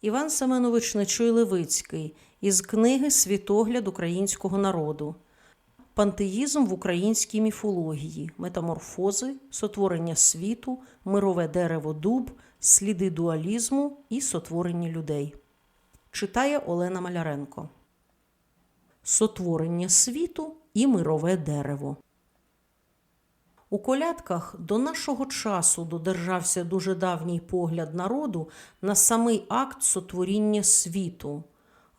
Іван Семенович Нечуй Левицький із книги Світогляд українського народу. Пантеїзм в українській міфології, метаморфози, сотворення світу, мирове дерево дуб, сліди дуалізму і сотворення людей. Читає Олена Маляренко. Сотворення світу і мирове дерево. У колядках до нашого часу додержався дуже давній погляд народу на самий акт сотворіння світу.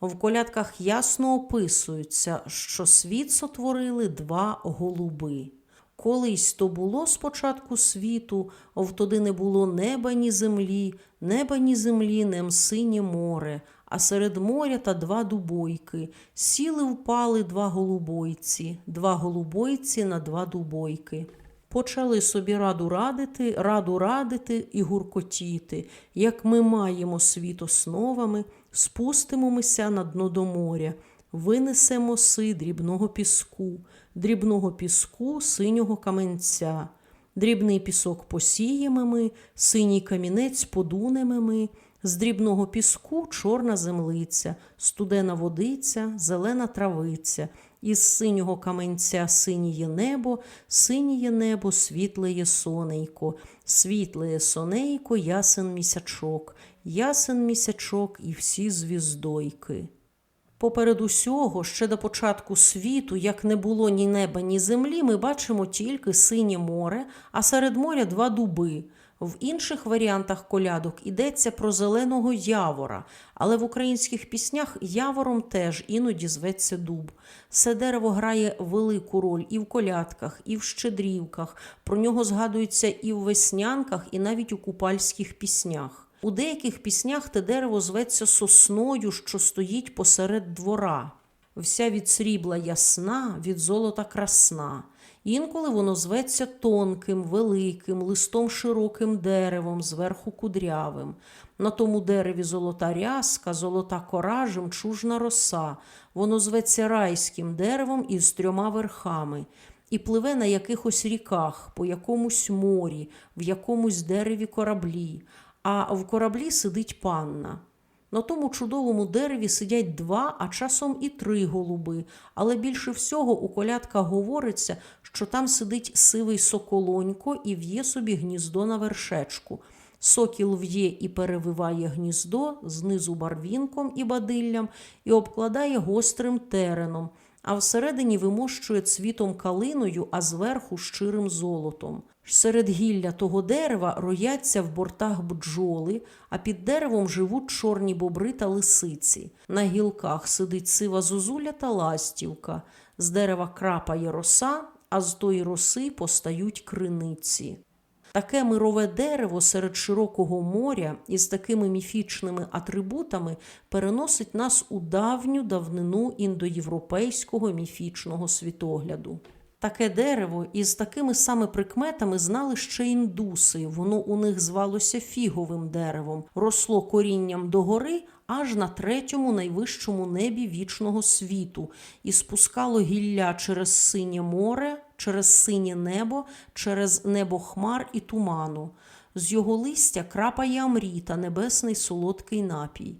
В колядках ясно описується, що світ сотворили два голуби. Колись то було спочатку світу, втоди не було неба ні землі, неба ні землі, нем синє море, а серед моря та два дубойки. Сіли впали два голубойці, два голубойці на два дубойки. Почали собі раду радити, раду радити і гуркотіти. Як ми маємо світ основами, спустимомося на дно до моря, винесемо си дрібного піску, дрібного піску синього каменця. Дрібний пісок посіємо ми, синій камінець подунемо ми, з дрібного піску чорна землиця, студена водиця, зелена травиця, із синього каменця синіє небо, синіє небо, світлеє сонейко, світлеє сонейко, ясен місячок, ясен місячок і всі звіздойки. Поперед усього, ще до початку світу, як не було ні неба, ні землі, ми бачимо тільки синє море, а серед моря два дуби. В інших варіантах колядок йдеться про зеленого явора, але в українських піснях явором теж іноді зветься дуб. Це дерево грає велику роль і в колядках, і в щедрівках. Про нього згадується і в веснянках, і навіть у купальських піснях. У деяких піснях те дерево зветься сосною, що стоїть посеред двора. Вся від срібла ясна, від золота красна. Інколи воно зветься тонким, великим, листом широким деревом, зверху кудрявим. На тому дереві золота рязка, золота кора, жемчужна роса. Воно зветься райським деревом із трьома верхами. І пливе на якихось ріках, по якомусь морі, в якомусь дереві кораблі, а в кораблі сидить панна. На тому чудовому дереві сидять два, а часом і три голуби, але більше всього у колядках говориться, що там сидить сивий соколонько і в'є собі гніздо на вершечку. Сокіл в'є і перевиває гніздо знизу барвінком і бадиллям і обкладає гострим тереном, а всередині вимощує цвітом калиною, а зверху щирим золотом. Серед гілля того дерева рояться в бортах бджоли, а під деревом живуть чорні бобри та лисиці. На гілках сидить сива зозуля та ластівка. З дерева крапає роса, а з тої роси постають криниці. Таке мирове дерево серед широкого моря із такими міфічними атрибутами переносить нас у давню давнину індоєвропейського міфічного світогляду. Таке дерево із такими саме прикметами знали ще індуси. Воно у них звалося фіговим деревом, росло корінням догори аж на третьому найвищому небі вічного світу і спускало гілля через синє море, через синє небо, через небо хмар і туману. З його листя крапає амріта, небесний солодкий напій.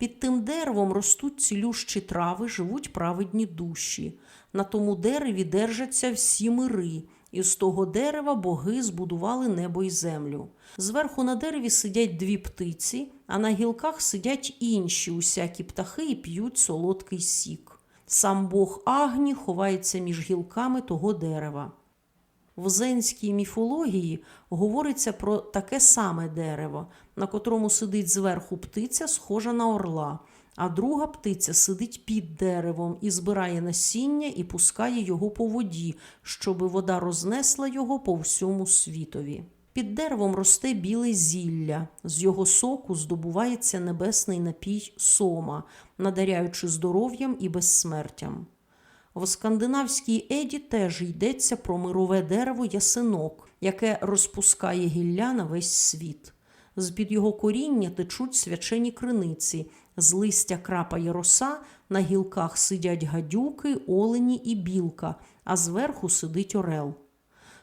Під тим деревом ростуть цілющі трави, живуть праведні душі. На тому дереві держаться всі мири, і з того дерева боги збудували небо й землю. Зверху на дереві сидять дві птиці, а на гілках сидять інші усякі птахи і п'ють солодкий сік. Сам Бог Агні ховається між гілками того дерева. В зенській міфології говориться про таке саме дерево, на котрому сидить зверху птиця, схожа на орла, а друга птиця сидить під деревом і збирає насіння і пускає його по воді, щоби вода рознесла його по всьому світові. Під деревом росте біле зілля, з його соку здобувається небесний напій сома, надаряючи здоров'ям і безсмертям. В скандинавській еді теж йдеться про мирове дерево ясенок, яке розпускає гілля на весь світ. З-під його коріння течуть свячені криниці, з листя крапає роса, на гілках сидять гадюки, олені і білка, а зверху сидить орел.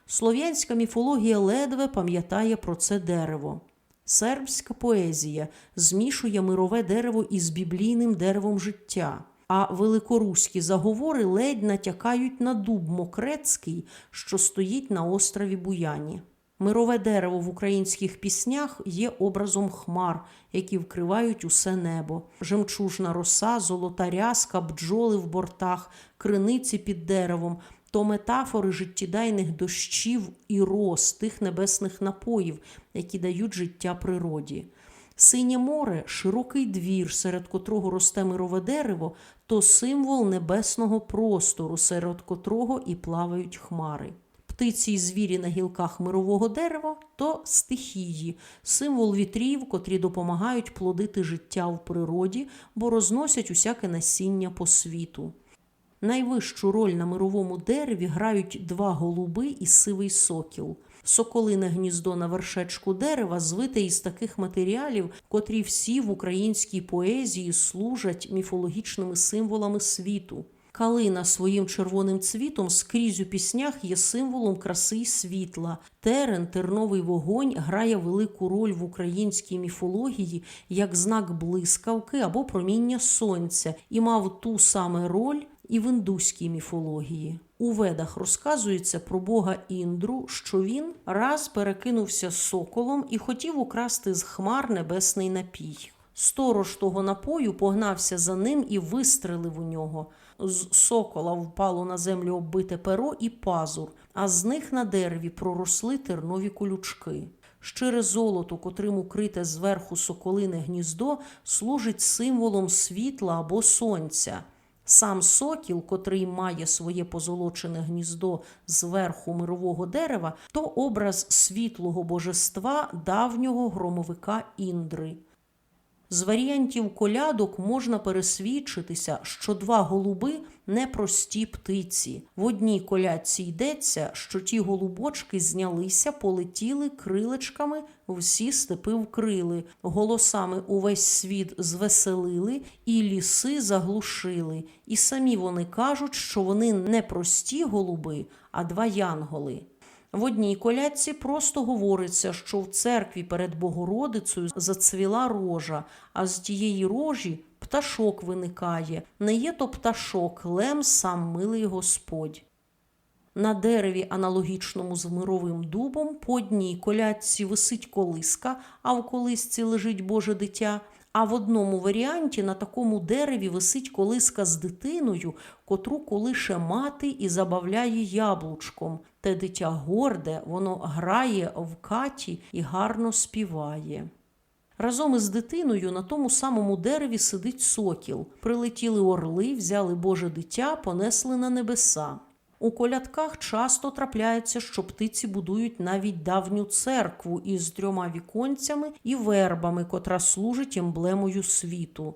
Слов'янська міфологія ледве пам'ятає про це дерево. Сербська поезія змішує мирове дерево із біблійним деревом життя, а великоруські заговори ледь натякають на дуб мокрецький, що стоїть на острові Буяні. Мирове дерево в українських піснях є образом хмар, які вкривають усе небо. Жемчужна роса, золота рязка, бджоли в бортах, криниці під деревом то метафори життєдайних дощів і роз тих небесних напоїв, які дають життя природі. Синє море широкий двір, серед котрого росте мирове дерево, то символ небесного простору, серед котрого і плавають хмари. Птиці і звірі на гілках мирового дерева то стихії, символ вітрів, котрі допомагають плодити життя в природі, бо розносять усяке насіння по світу. Найвищу роль на мировому дереві грають два голуби і сивий сокіл. Соколине гніздо на вершечку дерева звите із таких матеріалів, котрі всі в українській поезії служать міфологічними символами світу. Калина своїм червоним цвітом скрізь у піснях є символом краси й світла. Терен, терновий вогонь грає велику роль в українській міфології як знак блискавки або проміння сонця і мав ту саме роль і в індуській міфології. У ведах розказується про бога Індру, що він раз перекинувся соколом і хотів украсти з хмар небесний напій. Сторож того напою погнався за ним і вистрелив у нього. З сокола впало на землю оббите перо і пазур, а з них на дереві проросли тернові колючки. Щире золото, котрим укрите зверху соколине гніздо, служить символом світла або сонця. Сам сокіл, котрий має своє позолочене гніздо зверху мирового дерева, то образ світлого божества давнього громовика Індри. З варіантів колядок можна пересвідчитися, що два голуби непрості птиці. В одній колядці йдеться, що ті голубочки знялися, полетіли крилечками, всі степи вкрили, голосами увесь світ звеселили, і ліси заглушили. І самі вони кажуть, що вони не прості голуби, а два янголи. В одній колядці просто говориться, що в церкві перед Богородицею зацвіла рожа, а з тієї рожі пташок виникає. Не є то пташок, лем сам милий Господь. На дереві, аналогічному з мировим дубом, по одній колядці висить колиска, а в колисці лежить Боже дитя. А в одному варіанті на такому дереві висить колиска з дитиною, котру колише мати і забавляє яблучком. Те дитя горде, воно грає в каті і гарно співає. Разом із дитиною на тому самому дереві сидить сокіл. Прилетіли орли, взяли Боже дитя, понесли на небеса. У колядках часто трапляється, що птиці будують навіть давню церкву із трьома віконцями і вербами, котра служить емблемою світу.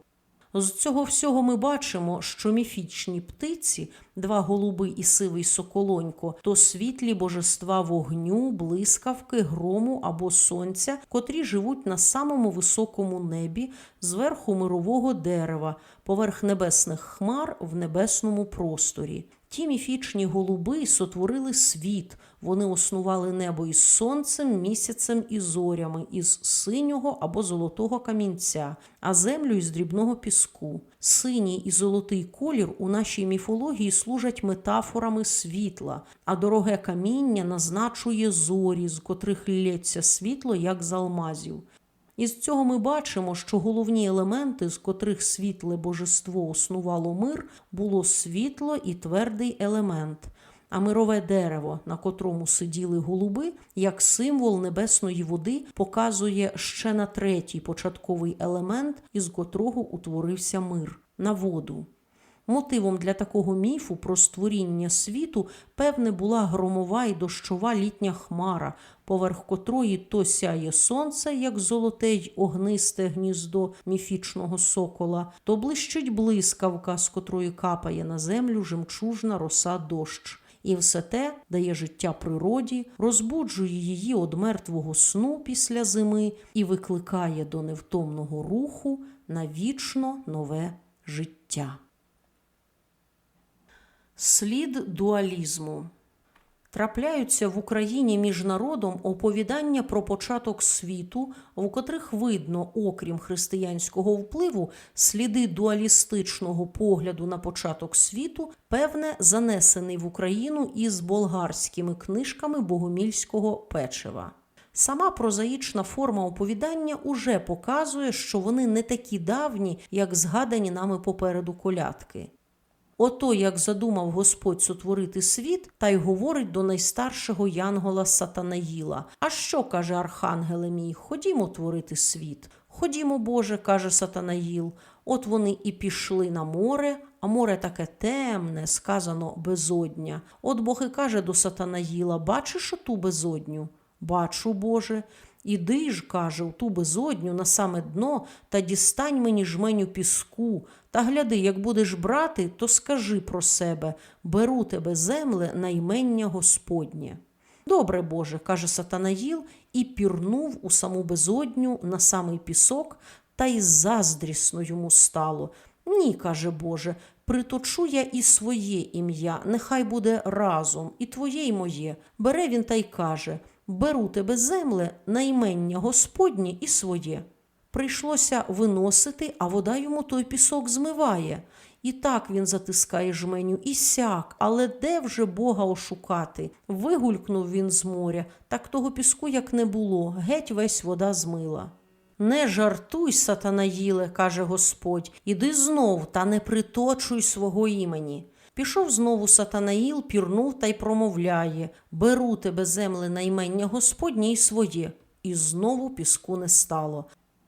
З цього всього ми бачимо, що міфічні птиці, два голуби і сивий соколонько, то світлі божества вогню, блискавки, грому або сонця, котрі живуть на самому високому небі, зверху мирового дерева, поверх небесних хмар в небесному просторі. Ті міфічні голуби сотворили світ. Вони основали небо із сонцем, місяцем і зорями, із синього або золотого камінця, а землю із дрібного піску. Синій і золотий колір у нашій міфології служать метафорами світла, а дороге каміння назначує зорі, з котрих лється світло, як з алмазів. Із цього ми бачимо, що головні елементи, з котрих світле божество основало мир, було світло і твердий елемент, а мирове дерево, на котрому сиділи голуби, як символ небесної води, показує ще на третій початковий елемент, із котрого утворився мир на воду. Мотивом для такого міфу про створіння світу, певне, була громова і дощова літня хмара, поверх котрої то сяє сонце, як золоте й огнисте гніздо міфічного сокола, то блищить блискавка, з котрої капає на землю жемчужна роса дощ. І все те дає життя природі, розбуджує її од мертвого сну після зими і викликає до невтомного руху на вічно нове життя. Слід дуалізму. Трапляються в Україні між народом оповідання про початок світу, в котрих видно, окрім християнського впливу, сліди дуалістичного погляду на початок світу, певне, занесений в Україну із болгарськими книжками богомільського печива. Сама прозаїчна форма оповідання уже показує, що вони не такі давні, як згадані нами попереду колядки. Ото як задумав Господь сотворити світ, та й говорить до найстаршого Янгола Сатанаїла. А що каже Архангеле мій? Ходімо творити світ. Ходімо, Боже, каже Сатанаїл. От вони і пішли на море, а море таке темне, сказано безодня. От Бог і каже до Сатанаїла: Бачиш оту безодню? Бачу, Боже. Іди ж, каже, у ту безодню на саме дно та дістань мені жменю піску. Та гляди, як будеш брати, то скажи про себе беру тебе земле на ймення Господнє. Добре, Боже, каже Сатанаїл, і пірнув у саму безодню на самий пісок, та й заздрісно йому стало. Ні, каже Боже, приточу я і своє ім'я, нехай буде разом, і твоє й моє. Бере він та й каже Беру тебе земле на ймення Господнє і своє. Прийшлося виносити, а вода йому той пісок змиває. І так він затискає жменю, і сяк, але де вже Бога ошукати? Вигулькнув він з моря, так того піску як не було, геть весь вода змила. Не жартуй, сатанаїле, каже Господь, іди знов та не приточуй свого імені. Пішов знову сатанаїл, пірнув та й промовляє Беру тебе, земле, на ймення Господнє і своє. І знову піску не стало.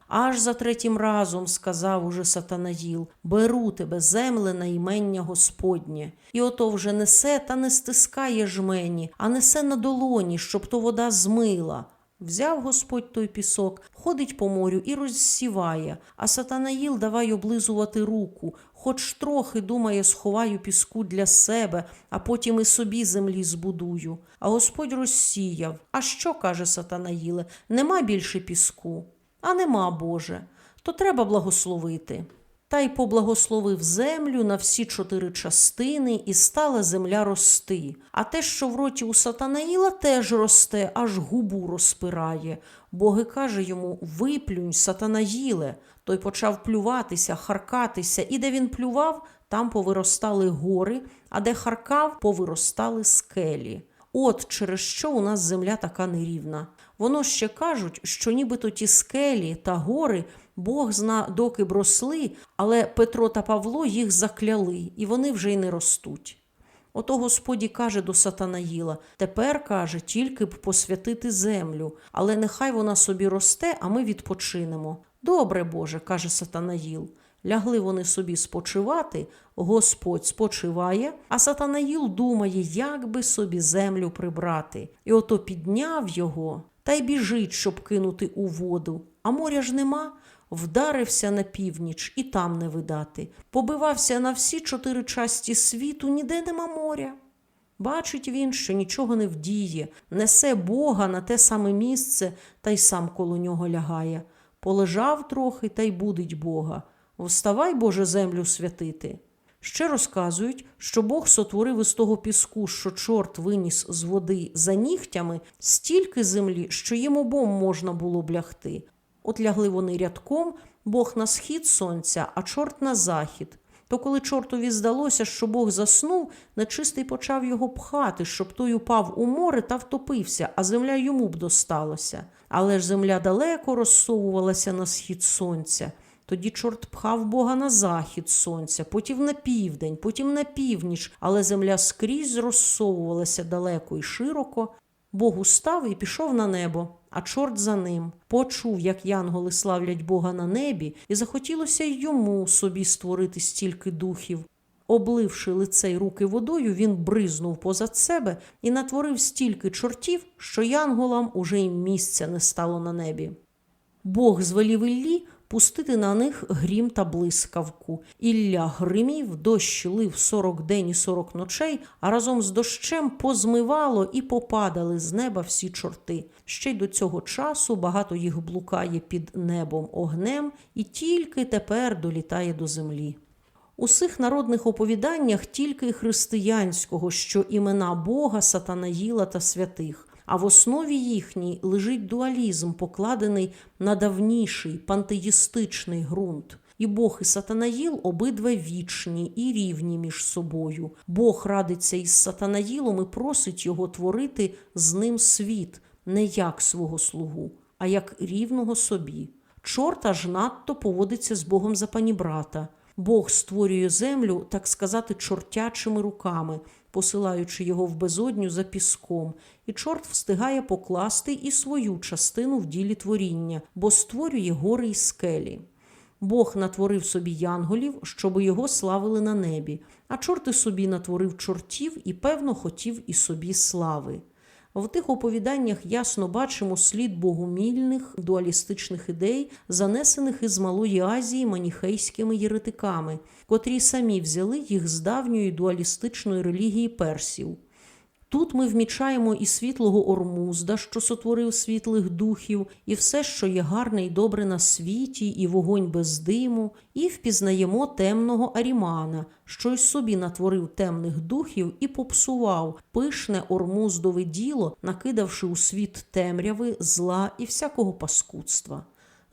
Аж за третім разом сказав уже Сатанаїл Беру тебе, земле, на ймення Господнє. І ото вже несе та не стискає жмені, а несе на долоні, щоб то вода змила. Взяв Господь той пісок, ходить по морю і розсіває, а Сатанаїл давай облизувати руку, хоч трохи думає, сховаю піску для себе, а потім і собі землі збудую. А Господь розсіяв. А що каже Сатанаїле? Нема більше піску. А нема, Боже, то треба благословити. Та й поблагословив землю на всі чотири частини, і стала земля рости. А те, що в роті у Сатанаїла, теж росте, аж губу розпирає. Боги каже йому Виплюнь, Сатанаїле. Той почав плюватися, харкатися, і де він плював, там повиростали гори, а де харкав, повиростали скелі. От через що у нас земля така нерівна. Воно ще кажуть, що нібито ті скелі та гори Бог зна, доки б росли, але Петро та Павло їх закляли, і вони вже й не ростуть. Ото Господі каже до Сатанаїла тепер каже, тільки б посвятити землю, але нехай вона собі росте, а ми відпочинемо. Добре, Боже, каже Сатанаїл. Лягли вони собі спочивати, Господь спочиває, а Сатанаїл думає, як би собі землю прибрати. І ото підняв його та й біжить, щоб кинути у воду. А моря ж нема. Вдарився на північ і там не видати. Побивався на всі чотири часті світу, ніде нема моря. Бачить він, що нічого не вдіє, несе Бога на те саме місце та й сам коло нього лягає. Полежав трохи та й будить Бога. Вставай, Боже, землю святити. Ще розказують, що Бог сотворив із того піску, що чорт виніс з води за нігтями, стільки землі, що їм обом можна було б лягти. От лягли вони рядком, Бог на схід сонця, а чорт на захід. То коли чортові здалося, що Бог заснув, нечистий почав його пхати, щоб той упав у море та втопився, а земля йому б досталася. Але ж земля далеко розсовувалася на схід сонця. Тоді чорт пхав Бога на захід сонця, потім на південь, потім на північ, але земля скрізь розсовувалася далеко і широко. Бог устав і пішов на небо, а чорт за ним. Почув, як янголи славлять Бога на небі, і захотілося й йому собі створити стільки духів. Обливши лице й руки водою, він бризнув позад себе і натворив стільки чортів, що янголам уже й місця не стало на небі. Бог звелів Іллі пустити на них грім та блискавку. Ілля гримів, дощ лив сорок день і сорок ночей, а разом з дощем позмивало і попадали з неба всі чорти. Ще й до цього часу багато їх блукає під небом огнем і тільки тепер долітає до землі. У сих народних оповіданнях тільки християнського, що імена Бога, Сатанаїла та святих. А в основі їхній лежить дуалізм, покладений на давніший пантеїстичний ґрунт. І Бог і Сатанаїл обидва вічні і рівні між собою. Бог радиться із Сатанаїлом і просить його творити з ним світ, не як свого слугу, а як рівного собі. Чорт аж надто поводиться з Богом за панібрата. Бог створює землю, так сказати, чортячими руками, посилаючи його в безодню за піском, і чорт встигає покласти і свою частину в ділі творіння, бо створює гори й скелі. Бог натворив собі янголів, щоби його славили на небі, а чорти собі натворив чортів і, певно, хотів і собі слави. В тих оповіданнях ясно бачимо слід богомільних дуалістичних ідей, занесених із Малої Азії маніхейськими єретиками, котрі самі взяли їх з давньої дуалістичної релігії персів. Тут ми вмічаємо і світлого Ормузда, що сотворив світлих духів, і все, що є гарне і добре на світі, і вогонь без диму, і впізнаємо темного Арімана, що й собі натворив темних духів і попсував пишне Ормуздове діло, накидавши у світ темряви, зла і всякого паскудства.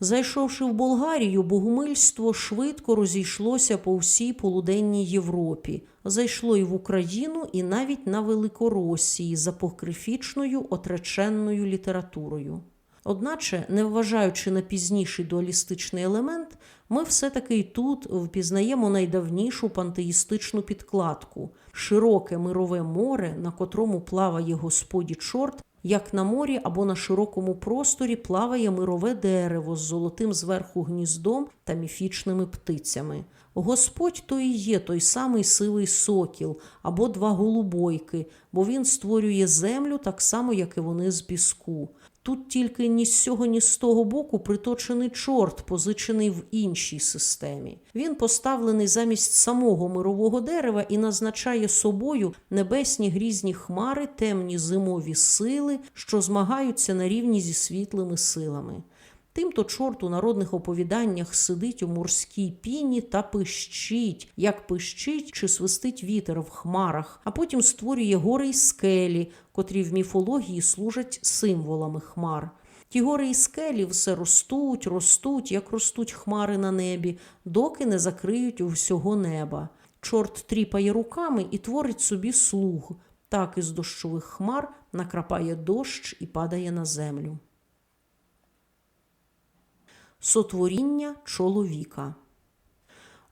Зайшовши в Болгарію, богомильство швидко розійшлося по всій полуденній Європі, зайшло і в Україну, і навіть на Великоросії за покрифічною отреченною літературою. Одначе, не вважаючи на пізніший дуалістичний елемент, ми все-таки й тут впізнаємо найдавнішу пантеїстичну підкладку широке мирове море, на котрому плаває Господі чорт, як на морі або на широкому просторі плаває мирове дерево з золотим зверху гніздом та міфічними птицями. Господь то і є той самий сивий сокіл або два голубойки, бо він створює землю так само, як і вони з піску. Тут тільки ні з цього, ні з того боку приточений чорт, позичений в іншій системі. Він поставлений замість самого мирового дерева і назначає собою небесні грізні хмари, темні зимові сили, що змагаються на рівні зі світлими силами. Тимто чорт у народних оповіданнях сидить у морській піні та пищить, як пищить чи свистить вітер в хмарах, а потім створює гори й скелі, котрі в міфології служать символами хмар. Ті гори і скелі все ростуть, ростуть, як ростуть хмари на небі, доки не закриють всього неба. Чорт тріпає руками і творить собі слуг. Так із дощових хмар накрапає дощ і падає на землю. Сотворіння чоловіка.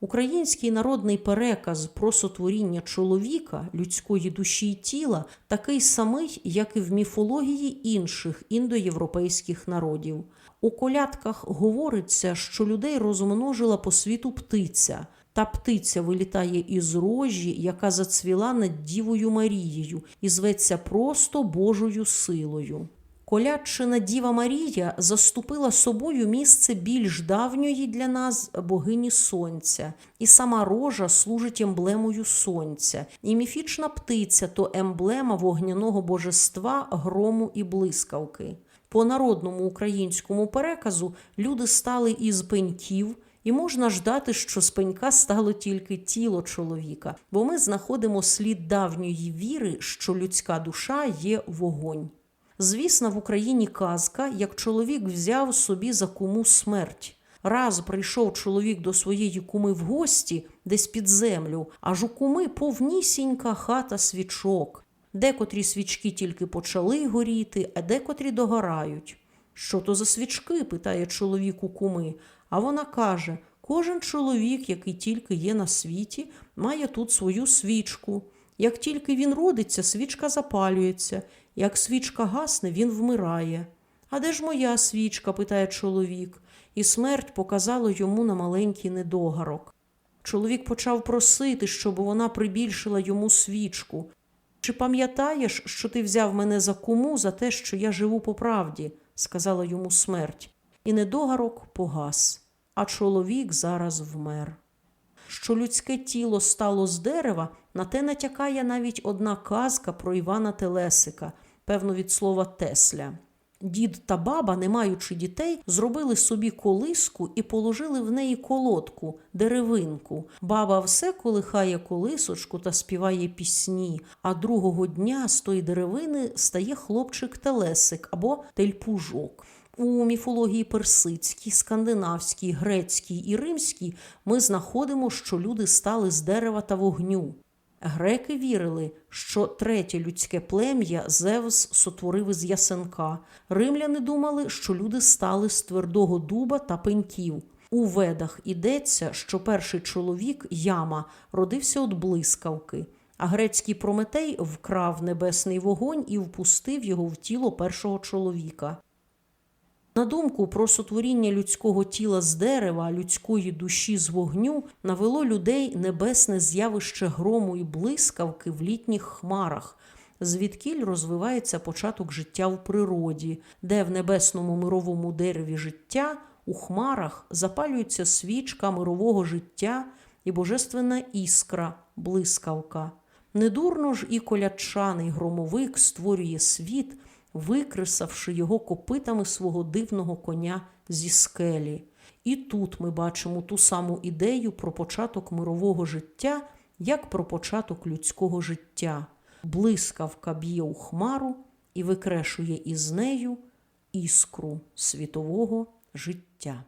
Український народний переказ про сотворіння чоловіка, людської душі й тіла такий самий, як і в міфології інших індоєвропейських народів. У колядках говориться, що людей розмножила по світу птиця. Та птиця вилітає із рожі, яка зацвіла над Дівою Марією, і зветься просто Божою силою. Колядчина Діва Марія заступила собою місце більш давньої для нас богині сонця, і сама рожа служить емблемою сонця, і міфічна птиця то емблема вогняного божества, грому і блискавки. По народному українському переказу люди стали із пеньків. І можна ждати, що з пенька стало тільки тіло чоловіка, бо ми знаходимо слід давньої віри, що людська душа є вогонь. Звісна в Україні казка, як чоловік взяв собі за куму смерть. Раз прийшов чоловік до своєї куми в гості, десь під землю, аж у куми повнісінька хата свічок. Декотрі свічки тільки почали горіти, а декотрі догорають. Що то за свічки? питає чоловік у куми. А вона каже: кожен чоловік, який тільки є на світі, має тут свою свічку. Як тільки він родиться, свічка запалюється, як свічка гасне, він вмирає. А де ж моя свічка? питає чоловік, і смерть показала йому на маленький недогарок. Чоловік почав просити, щоб вона прибільшила йому свічку. Чи пам'ятаєш, що ти взяв мене за куму за те, що я живу по правді? сказала йому смерть. І недогарок погас, а чоловік зараз вмер. Що людське тіло стало з дерева, на те натякає навіть одна казка про Івана Телесика, певно, від слова Тесля. Дід та баба, не маючи дітей, зробили собі колиску і положили в неї колодку, деревинку. Баба все колихає колисочку та співає пісні, а другого дня з тої деревини стає хлопчик телесик або тельпужок. У міфології персидській, скандинавській, грецькій і римській ми знаходимо, що люди стали з дерева та вогню. Греки вірили, що третє людське плем'я Зевс сотворив із ясенка. Римляни думали, що люди стали з твердого дуба та пеньків. У ведах йдеться, що перший чоловік яма родився від блискавки, а грецький Прометей вкрав небесний вогонь і впустив його в тіло першого чоловіка. На думку про сотворіння людського тіла з дерева, людської душі з вогню навело людей небесне з'явище грому і блискавки в літніх хмарах, звідкіль розвивається початок життя в природі, де в небесному мировому дереві життя у хмарах запалюється свічка мирового життя і божественна іскра, блискавка. Недурно ж і колядчаний громовик створює світ викресавши його копитами свого дивного коня зі скелі. І тут ми бачимо ту саму ідею про початок мирового життя, як про початок людського життя. Блискавка б'є у хмару і викрешує із нею іскру світового життя.